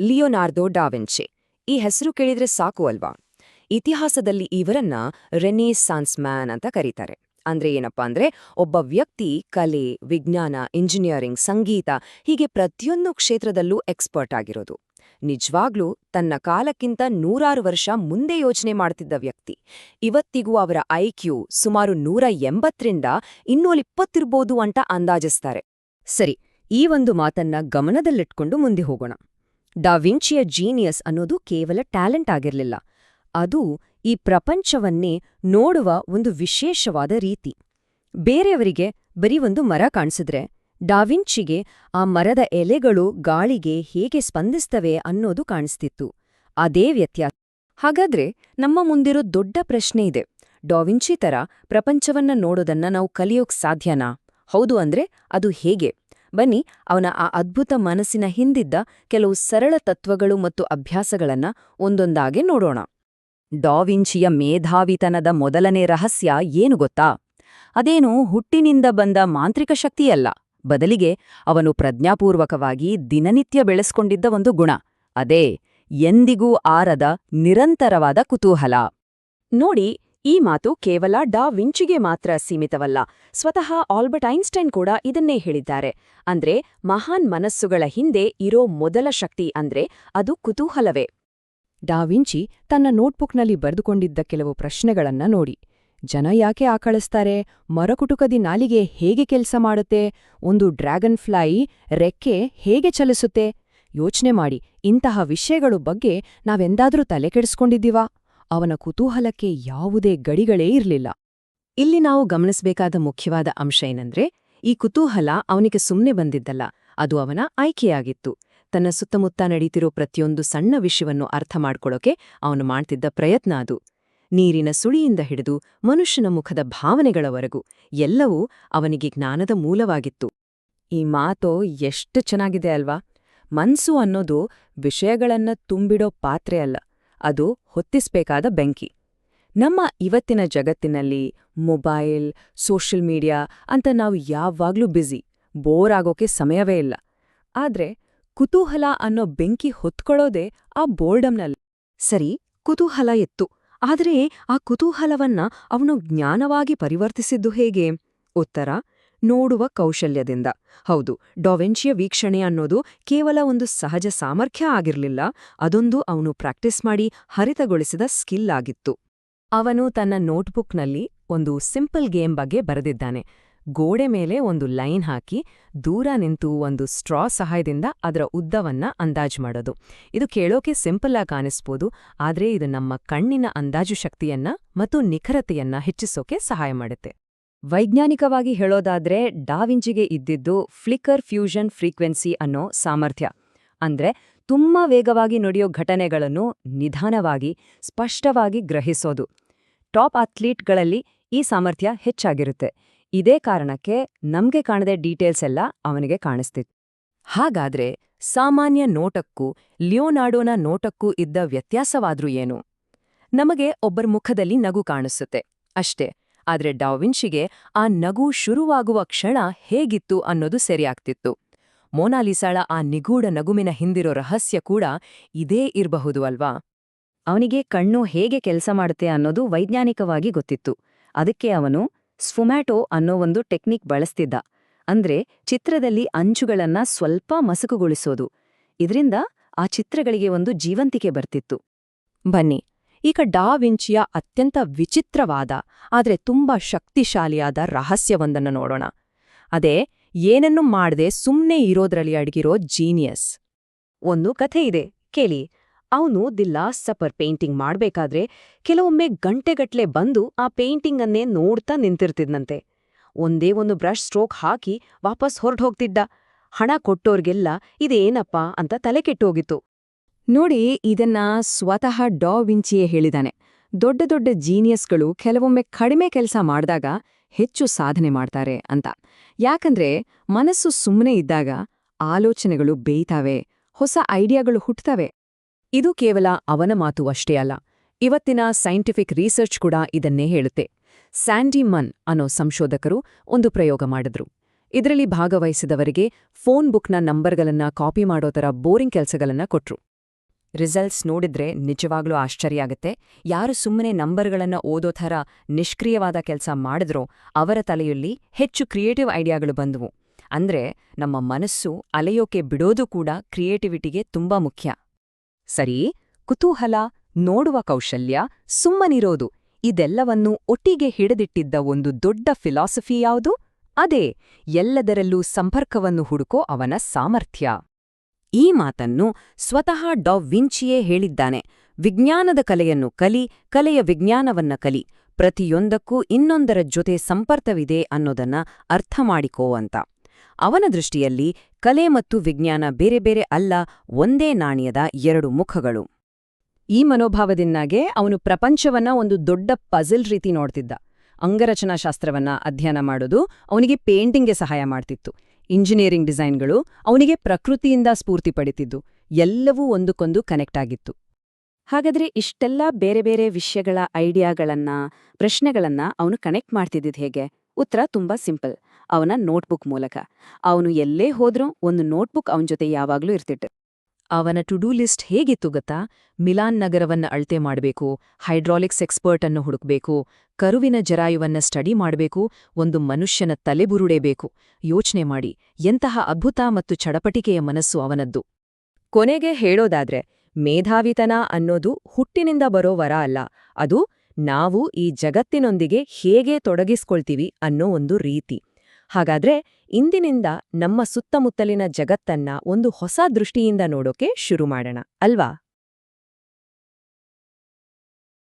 Leonardo ಡಾವೆನ್ಚೆ ಈ ಹೆಸರು ಕೇಳಿದ್ರೆ ಸಾಕು ಅಲ್ವಾ? ಇತಿಹಾಸದಲ್ಲಿ ಇವರನ್ನ ರೆನೇಸಾನ್ಸ್ ಮ್ಯಾನ್ ಅಂತ ಕರೀತಾರೆ. ಅಂದ್ರೆ ಏನಪ್ಪಾ ಅಂದ್ರೆ ಒಬ್ಬ ವ್ಯಕ್ತಿ, ಕಲೆ, ವಿಜ್ಞಾನ, ಇಂಜಿನಿಯರಿಂಗ್, ಸಂಗೀತ ಹೀಗೆ ಪ್ರತಿಯೊಂದು ಕ್ಷೇತ್ರದಲ್ಲೂ ಎಕ್ಸ್ಪರ್ಟ್ ಆಗಿರೋದು. ನಿಜವಾಗ್ಲೂ ತನ್ನ ಕಾಲಕ್ಕಿಂತ ನೂರಾರು ವರ್ಷ ಮುಂದೆ ಯೋಚನೆ ಮಾಡ್ತಿದ್ದ ವ್ಯಕ್ತಿ. ಇವತ್ತಿಗೂ ಅವರ ಐಕ್ಯೂ ಸುಮಾರು ನೂರ ಎಂಬತ್ತರಿಂದ ಇನ್ನೂಲಿಪ್ಪತ್ತಿರ್ಬೋದು ಅಂತ ಅಂದಾಜಿಸ್ತಾರೆ. ಸರಿ, ಈ ಒಂದು ಮಾತನ್ನ ಗಮನದಲ್ಲಿಟ್ಕೊಂಡು ಮುಂದೆ ಹೋಗೋಣ. ಡಾವಿಂಚಿಯ ಜೀನಿಯಸ್ ಅನ್ನೋದು ಕೇವಲ ಟ್ಯಾಲೆಂಟ್ ಆಗಿರಲಿಲ್ಲ. ಅದು ಈ ಪ್ರಪಂಚವನ್ನೇ ನೋಡುವ ಒಂದು ವಿಶೇಷವಾದ ರೀತಿ. ಬೇರೆಯವರಿಗೆ ಬರೀ ಒಂದು ಮರ ಕಾಣಿಸಿದ್ರೆ ಡಾವಿಂಚಿಗೆ ಆ ಮರದ ಎಲೆಗಳು ಗಾಳಿಗೆ ಹೇಗೆ ಸ್ಪಂದಿಸ್ತವೆ ಅನ್ನೋದು ಕಾಣಿಸ್ತಿತ್ತು. ಅದೇ ವ್ಯತ್ಯಾಸ. ಹಾಗಾದ್ರೆ ನಮ್ಮ ಮುಂದಿರೋ ದೊಡ್ಡ ಪ್ರಶ್ನೆ ಇದೆ. ಡಾವಿಂಚಿ ತರ ಪ್ರಪಂಚವನ್ನ ನೋಡೋದನ್ನ ನಾವು ಕಲಿಯೋಕ್ ಸಾಧ್ಯನಾ? ಹೌದು ಅಂದ್ರೆ ಅದು ಹೇಗೆ? ಬನ್ನಿ, ಅವನ ಆ ಅದ್ಭುತ ಮನಸ್ಸಿನ ಹಿಂದಿದ್ದ ಕೆಲವು ಸರಳ ತತ್ವಗಳು ಮತ್ತು ಅಭ್ಯಾಸಗಳನ್ನ ಒಂದೊಂದಾಗೆ ನೋಡೋಣ. ಡಾವಿಂಚಿಯ ಮೇಧಾವಿತನದ ಮೊದಲನೇ ರಹಸ್ಯ ಏನು ಗೊತ್ತಾ? ಅದೇನು ಹುಟ್ಟಿನಿಂದ ಬಂದ ಮಾಂತ್ರಿಕ ಶಕ್ತಿಯಲ್ಲ. ಬದಲಿಗೆ ಅವನು ಪ್ರಜ್ಞಾಪೂರ್ವಕವಾಗಿ ದಿನನಿತ್ಯ ಬೆಳೆಸ್ಕೊಂಡಿದ್ದ ಒಂದು ಗುಣ. ಅದೇ, ಎಂದಿಗೂ ಆರದ ನಿರಂತರವಾದ ಕುತೂಹಲ. ನೋಡಿ ಈ ಮಾತು ಕೇವಲ ಡಾ ವಿಂಚಿಗೆ ಮಾತ್ರ ಸೀಮಿತವಲ್ಲ. ಸ್ವತಃ ಆಲ್ಬರ್ಟ್ ಐನ್ಸ್ಟೈನ್ ಕೂಡ ಇದನ್ನೇ ಹೇಳಿದ್ದಾರೆ. ಅಂದ್ರೆ ಮಹಾನ್ ಮನಸ್ಸುಗಳ ಹಿಂದೆ ಇರೋ ಮೊದಲ ಶಕ್ತಿ ಅಂದ್ರೆ ಅದು ಕುತೂಹಲವೇ. ಡಾ ವಿಂಚಿ ತನ್ನ ನೋಟ್ಬುಕ್ನಲ್ಲಿ ಬರೆದುಕೊಂಡಿದ್ದ ಕೆಲವು ಪ್ರಶ್ನೆಗಳನ್ನ ನೋಡಿ. ಜನ ಯಾಕೆ ಆಕಳಿಸ್ತಾರೆ? ಮರಕುಟುಕದಿ ನಾಲಿಗೆ ಹೇಗೆ ಕೆಲಸ ಮಾಡುತ್ತೆ? ಒಂದು ಡ್ರ್ಯಾಗನ್ ಫ್ಲೈ ರೆಕ್ಕೆ ಹೇಗೆ ಚಲಿಸುತ್ತೆ? ಯೋಚನೆ ಮಾಡಿ ಇಂತಹ ವಿಷಯಗಳು ಬಗ್ಗೆ ನಾವೆಂದಾದರೂ ತಲೆ ಕೆಡಿಸ್ಕೊಂಡಿದ್ದೀವಾ? ಅವನ ಕುತೂಹಲಕ್ಕೆ ಯಾವುದೇ ಗಡಿಗಳೇ ಇರಲಿಲ್ಲ. ಇಲ್ಲಿ ನಾವು ಗಮನಿಸಬೇಕಾದ ಮುಖ್ಯವಾದ ಅಂಶ ಏನಂದ್ರೆ, ಈ ಕುತೂಹಲ ಅವನಿಗೆ ಸುಮ್ಮನೆ ಬಂದಿದ್ದಲ್ಲ, ಅದು ಅವನ ಆಯ್ಕೆಯಾಗಿತ್ತು. ತನ್ನ ಸುತ್ತಮುತ್ತ ನಡೀತಿರೋ ಪ್ರತಿಯೊಂದು ಸಣ್ಣ ವಿಷಯವನ್ನು ಅರ್ಥ ಮಾಡ್ಕೊಳ್ಳೋಕೆ ಅವನು ಮಾಡ್ತಿದ್ದ ಪ್ರಯತ್ನ ಅದು. ನೀರಿನ ಸುಳಿಯಿಂದ ಹಿಡಿದು ಮನುಷ್ಯನ ಮುಖದ ಭಾವನೆಗಳವರೆಗೂ ಎಲ್ಲವೂ ಅವನಿಗೆ ಜ್ಞಾನದ ಮೂಲವಾಗಿತ್ತು. ಈ ಮಾತು ಎಷ್ಟು ಚೆನ್ನಾಗಿದೆ ಅಲ್ವಾ? ಮನ್ಸು ಅನ್ನೋದು ವಿಷಯಗಳನ್ನ ತುಂಬಿಡೋ ಪಾತ್ರೆ ಅಲ್ಲ. ಅದು ಹೊತ್ತಿಸಬೇಕಾದ ಬೆಂಕಿ. ನಮ್ಮ ಇವತ್ತಿನ ಜಗತ್ತಿನಲ್ಲಿ ಮೊಬೈಲ್, ಸೋಷಿಯಲ್ ಮೀಡಿಯಾ ಅಂತ ನಾವು ಯಾವಾಗ್ಲೂ ಬ್ಯುಸಿ, ಬೋರ್ ಆಗೋಕೆ ಸಮಯವೇ ಇಲ್ಲ. ಆದ್ರೆ ಕುತೂಹಲ ಅನ್ನೋ ಬೆಂಕಿ ಹೊತ್ಕೊಳ್ಳೋದೇ ಆ ಬೋರ್ಡಮ್ನಲ್ಲಿ. ಸರಿ, ಕುತೂಹಲ ಎತ್ತು ಆದರೆ ಆ ಕುತೂಹಲವನ್ನ ಅವನು ಜ್ಞಾನವಾಗಿ ಪರಿವರ್ತಿಸಿದ್ದು ಹೇಗೆ? ಉತ್ತರ ನೋಡುವ ಕೌಶಲ್ಯದಿಂದ. ಹೌದು ಡಾವೆಂಚಿಯ ವೀಕ್ಷಣೆ ಅನ್ನೋದು ಕೇವಲ ಒಂದು ಸಹಜ ಸಾಮರ್ಥ್ಯ ಆಗಿರಲಿಲ್ಲ, ಅದೊಂದು ಅವನು ಪ್ರಾಕ್ಟೀಸ್ ಮಾಡಿ ಹರಿತಗೊಳಿಸಿದ ಸ್ಕಿಲ್ ಆಗಿತ್ತು. ಅವನು ತನ್ನ ನೋಟ್ಬುಕ್ನಲ್ಲಿ ಒಂದು ಸಿಂಪಲ್ ಗೇಮ್ ಬಗ್ಗೆ ಬರೆದಿದ್ದಾನೆ. ಗೋಡೆ ಮೇಲೆ ಒಂದು ಲೈನ್ ಹಾಕಿ, ದೂರ ನಿಂತು ಒಂದು ಸ್ಟ್ರಾ ಸಹಾಯದಿಂದ ಅದರ ಉದ್ದವನ್ನ ಅಂದಾಜು ಮಾಡೋದು. ಇದು ಕೇಳೋಕೆ ಸಿಂಪಲ್ ಆಗಿ ಕಾಣಿಸ್ಬೋದು, ಆದ್ರೆ ಇದು ನಮ್ಮ ಕಣ್ಣಿನ ಅಂದಾಜು ಶಕ್ತಿಯನ್ನ ಮತ್ತು ನಿಖರತೆಯನ್ನ ಹೆಚ್ಚಿಸೋಕೆ ಸಹಾಯ ಮಾಡುತ್ತೆ. ವೈಜ್ಞಾನಿಕವಾಗಿ ಹೇಳೋದಾದ್ರೆ, ಡಾವಿಂಚಿಗೆ ಇದ್ದಿದ್ದು ಫ್ಲಿಕರ್ ಫ್ಯೂಷನ್ ಫ್ರೀಕ್ವೆನ್ಸಿ ಅನ್ನೋ ಸಾಮರ್ಥ್ಯ. ಅಂದ್ರೆ ತುಂಬಾ ವೇಗವಾಗಿ ನಡೆಯೋ ಘಟನೆಗಳನ್ನು ನಿಧಾನವಾಗಿ, ಸ್ಪಷ್ಟವಾಗಿ ಗ್ರಹಿಸೋದು. ಟಾಪ್ ಅಥ್ಲೀಟ್ಗಳಲ್ಲಿ ಈ ಸಾಮರ್ಥ್ಯ ಹೆಚ್ಚಾಗಿರುತ್ತೆ. ಇದೇ ಕಾರಣಕ್ಕೆ ನಮ್ಗೆ ಕಾಣದೆ ಡೀಟೇಲ್ಸ್ ಎಲ್ಲ ಅವನಿಗೆ ಕಾಣಿಸ್ತಿತ್ತು. ಹಾಗಾದ್ರೆ ಸಾಮಾನ್ಯ ನೋಟಕ್ಕೂ, ಲಿಯೋನಾರ್ಡೋನ ನೋಟಕ್ಕೂ ಇದ್ದ ವ್ಯತ್ಯಾಸವಾದ್ರೂ ಏನು? ನಮಗೆ ಒಬ್ಬರ ಮುಖದಲ್ಲಿ ನಗು ಕಾಣಿಸುತ್ತೆ. ಅಷ್ಟೇ. ಆದ್ರೆ ಡಾವಿನ್ಶಿಗೆ ಆ ನಗು ಶುರುವಾಗುವ ಕ್ಷಣ ಹೇಗಿತ್ತು ಅನ್ನೋದು ಸರಿಯಾಗ್ತಿತ್ತು. ಮೋನಾಲಿಸಾಳ ಆ ನಿಗೂಢ ನಗುಮಿನ ಹಿಂದಿರೋ ರಹಸ್ಯ ಕೂಡ ಇದೇ ಇರಬಹುದು ಅಲ್ವಾ? ಅವನಿಗೆ ಕಣ್ಣು ಹೇಗೆ ಕೆಲಸ ಮಾಡುತ್ತೆ ಅನ್ನೋದು ವೈಜ್ಞಾನಿಕವಾಗಿ ಗೊತ್ತಿತ್ತು. ಅದಕ್ಕೆ ಅವನು ಸ್ಫುಮ್ಯಾಟೋ ಅನ್ನೋ ಒಂದು ಟೆಕ್ನಿಕ್ ಬಳಸ್ತಿದ್ದ. ಅಂದ್ರೆ ಚಿತ್ರದಲ್ಲಿ ಅಂಚುಗಳನ್ನ ಸ್ವಲ್ಪ ಮಸುಕುಗೊಳಿಸೋದು. ಇದರಿಂದ ಆ ಚಿತ್ರಗಳಿಗೆ ಒಂದು ಜೀವಂತಿಕೆ ಬರ್ತಿತ್ತು. ಬನ್ನಿ. ಈಗ ಡಾ ವಿಂಚಿಯ ಅತ್ಯಂತ ವಿಚಿತ್ರವಾದ, ಆದರೆ ತುಂಬಾ ಶಕ್ತಿಶಾಲಿಯಾದ ರಹಸ್ಯವೊಂದನ್ನು ನೋಡೋಣ. ಅದೇ, ಏನನ್ನು ಮಾಡದೆ ಸುಮ್ಮನೆ ಇರೋದ್ರಲ್ಲಿ ಅಡಗಿರೋ ಜೀನಿಯಸ್. ಒಂದು ಕಥೆ ಇದೆ, ಕೇಳಿ. ಅವನು ದಿ ಲಾಸ್ಟ್ ಸಪರ್ ಪೇಂಟಿಂಗ್ ಮಾಡ್ಬೇಕಾದ್ರೆ ಕೆಲವೊಮ್ಮೆ ಗಂಟೆಗಟ್ಲೆ ಬಂದು ಆ ಪೇಂಟಿಂಗ್ ಅನ್ನೇ ನೋಡ್ತಾ ನಿಂತಿರ್ತಿದ್ನಂತೆ. ಒಂದೇ ಒಂದು ಬ್ರಷ್ ಸ್ಟ್ರೋಕ್ ಹಾಕಿ ವಾಪಸ್ ಹೊರಟೋಗ್ತಿದ್ದ ಹಣ ಕೊಟ್ಟೋರ್ಗೆಲ್ಲ, ಇದೇನಪ್ಪ? ಅಂತ ತಲೆ ಕೆಟ್ಟೋಗಿತ್ತು. ನೋಡಿ, ಇದನ್ನ ಸ್ವತಃ ಡಾ ವಿಂಚಿಯೇ ಹೇಳಿದಾನೆ. ದೊಡ್ಡ ದೊಡ್ಡ ಜೀನಿಯಸ್ಗಳು ಕೆಲವೊಮ್ಮೆ ಕಡಿಮೆ ಕೆಲಸ ಮಾಡಿದಾಗ ಹೆಚ್ಚು ಸಾಧನೆ ಮಾಡ್ತಾರೆ ಅಂತ. ಯಾಕಂದ್ರೆ, ಮನಸ್ಸು ಸುಮ್ಮನೆ ಇದ್ದಾಗ ಆಲೋಚನೆಗಳು ಬೇಯ್ತಾವೆ, ಹೊಸ ಐಡಿಯಾಗಳು ಹುಟ್ಟುತ್ತವೆ ಇದು ಕೇವಲ ಅವನ ಮಾತು ಅಷ್ಟೇ ಅಲ್ಲ. ಇವತ್ತಿನ ಸೈಂಟಿಫಿಕ್ ರಿಸರ್ಚ್ ಕೂಡ ಇದನ್ನೇ ಹೇಳುತ್ತೆ. ಸ್ಯಾಂಡಿ ಮನ್ ಅನ್ನೋ ಸಂಶೋಧಕರು ಒಂದು ಪ್ರಯೋಗ ಮಾಡಿದ್ರು. ಇದರಲ್ಲಿ ಭಾಗವಹಿಸಿದವರಿಗೆ ಫೋನ್ ಬುಕ್ನ ನಂಬರ್ಗಳನ್ನ ಕಾಪಿ ಮಾಡೋ ಥರ ಬೋರಿಂಗ್ ಕೆಲಸಗಳನ್ನ ಕೊಟ್ರು. ರಿಸಲ್ಟ್ಸ್ ನೋಡಿದ್ರೆ ನಿಜವಾಗ್ಲೂ ಆಶ್ಚರ್ಯ ಆಗುತ್ತೆ. ಯಾರು ಸುಮ್ಮನೆ ನಂಬರ್ಗಳನ್ನು ಓದೋ ಥರ ನಿಷ್ಕ್ರಿಯವಾದ ಕೆಲಸ ಮಾಡಿದ್ರೋ ಅವರ ತಲೆಯಲ್ಲಿ ಹೆಚ್ಚು ಕ್ರಿಯೇಟಿವ್ ಐಡಿಯಾಗಳು ಬಂದವು. ಅಂದ್ರೆ ನಮ್ಮ ಮನಸ್ಸು ಅಲೆಯೋಕೆ ಬಿಡೋದು ಕೂಡ ಕ್ರಿಯೇಟಿವಿಟಿಗೆ ತುಂಬಾ ಮುಖ್ಯ. ಸರಿ, ಕುತೂಹಲ, ನೋಡುವ ಕೌಶಲ್ಯ, ಸುಮ್ಮನಿರೋದು, ಇದೆಲ್ಲವನ್ನೂ ಒಟ್ಟಿಗೆ ಹಿಡಿದಿಟ್ಟಿದ್ದ ಒಂದು ದೊಡ್ಡ ಫಿಲಾಸಫಿ ಯಾವುದು? ಅದೇ, ಎಲ್ಲದರಲ್ಲೂ ಸಂಪರ್ಕವನ್ನು ಹುಡುಕೋ ಅವನ ಸಾಮರ್ಥ್ಯ. ಈ ಮಾತನ್ನು ಸ್ವತಃ ಡಾ ವಿಂಚಿಯೇ ಹೇಳಿದ್ದಾನೆ. ವಿಜ್ಞಾನದ ಕಲೆಯನ್ನು ಕಲಿ, ಕಲೆಯ ವಿಜ್ಞಾನವನ್ನ ಕಲಿ. ಪ್ರತಿಯೊಂದಕ್ಕೂ ಇನ್ನೊಂದರ ಜೊತೆ ಸಂಪರ್ಕವಿದೆ ಅನ್ನೋದನ್ನ ಅರ್ಥ ಮಾಡಿಕೋ ಅಂತ. ಅವನ ದೃಷ್ಟಿಯಲ್ಲಿ ಕಲೆ ಮತ್ತು ವಿಜ್ಞಾನ ಬೇರೆ ಬೇರೆ ಅಲ್ಲ, ಒಂದೇ ನಾಣ್ಯದ ಎರಡು ಮುಖಗಳು. ಈ ಮನೋಭಾವದಿಂದಾಗೆ ಅವನು ಪ್ರಪಂಚವನ್ನ ಒಂದು ದೊಡ್ಡ ಪಜಲ್ ರೀತಿ ನೋಡ್ತಿದ್ದ. ಅಂಗರಚನಾಶಾಸ್ತ್ರವನ್ನ ಅಧ್ಯಯನ ಮಾಡೋದು ಅವನಿಗೆ ಪೇಂಟಿಂಗ್ಗೆ ಸಹಾಯ ಮಾಡ್ತಿತ್ತು. ಇಂಜಿನಿಯರಿಂಗ್ ಡಿಸೈನ್ಗಳು ಅವನಿಗೆ ಪ್ರಕೃತಿಯಿಂದ ಸ್ಫೂರ್ತಿ ಪಡಿತಿದ್ದು ಎಲ್ಲವೂ ಒಂದಕ್ಕೊಂದು ಕನೆಕ್ಟ್ ಆಗಿತ್ತು. ಹಾಗಾದ್ರೆ ಇಷ್ಟೆಲ್ಲ ಬೇರೆ ಬೇರೆ ವಿಷಯಗಳ ಐಡಿಯಾಗಳನ್ನ, ಪ್ರಶ್ನೆಗಳನ್ನ ಅವನು ಕನೆಕ್ಟ್ ಮಾಡ್ತಿದ್ದಿದ್ ಹೇಗೆ? ಉತ್ತರ ತುಂಬಾ ಸಿಂಪಲ್. ಅವನ ನೋಟ್ಬುಕ್ ಮೂಲಕ. ಅವನು ಎಲ್ಲೇ ಹೋದ್ರೂ ಒಂದು ನೋಟ್ಬುಕ್ ಅವನ ಜೊತೆ ಯಾವಾಗ್ಲೂ ಇರ್ತಿತ್ತು. ಅವನ ಟು ಡೂ ಲಿಸ್ಟ್ ಹೇಗಿತ್ತು ಗೊತ್ತಾ? ಮಿಲಾನ್ ನಗರವನ್ನ ಅಳತೆ ಮಾಡಬೇಕು, ಹೈಡ್ರಾಲಿಕ್ಸ್ ಎಕ್ಸ್ಪರ್ಟ್ ಅನ್ನು ಹುಡುಕ್ಬೇಕು, ಕರುವಿನ ಜರಾಯುವನ್ನ ಸ್ಟಡಿ ಮಾಡಬೇಕು, ಒಂದು ಮನುಷ್ಯನ ತಲೆಬುರುಡೇಬೇಕು. ಯೋಚನೆ ಮಾಡಿ, ಎಂತಹ ಅದ್ಭುತ ಮತ್ತು ಚಡಪಟಿಕೆಯ ಮನಸ್ಸು ಅವನದ್ದು. ಕೊನೆಗೆ ಹೇಳೋದಾದ್ರೆ, ಮೇಧಾವಿತನ ಅನ್ನೋದು ಹುಟ್ಟಿನಿಂದ ಬರೋ ವರ ಅಲ್ಲ, ಅದು ನಾವು ಈ ಜಗತ್ತಿನೊಂದಿಗೆ ಹೇಗೆ ತೊಡಗಿಸ್ಕೊಳ್ತೀವಿ ಅನ್ನೋ ಒಂದು ರೀತಿ. ಹಾಗಾದ್ರೆ ಇಂದಿನಿಂದ ನಮ್ಮ ಸುತ್ತಮುತ್ತಲಿನ ಜಗತ್ತನ್ನ ಒಂದು ಹೊಸ ದೃಷ್ಟಿಯಿಂದ ನೋಡೋಕೆ ಶುರು ಮಾಡೋಣ ಅಲ್ವಾ?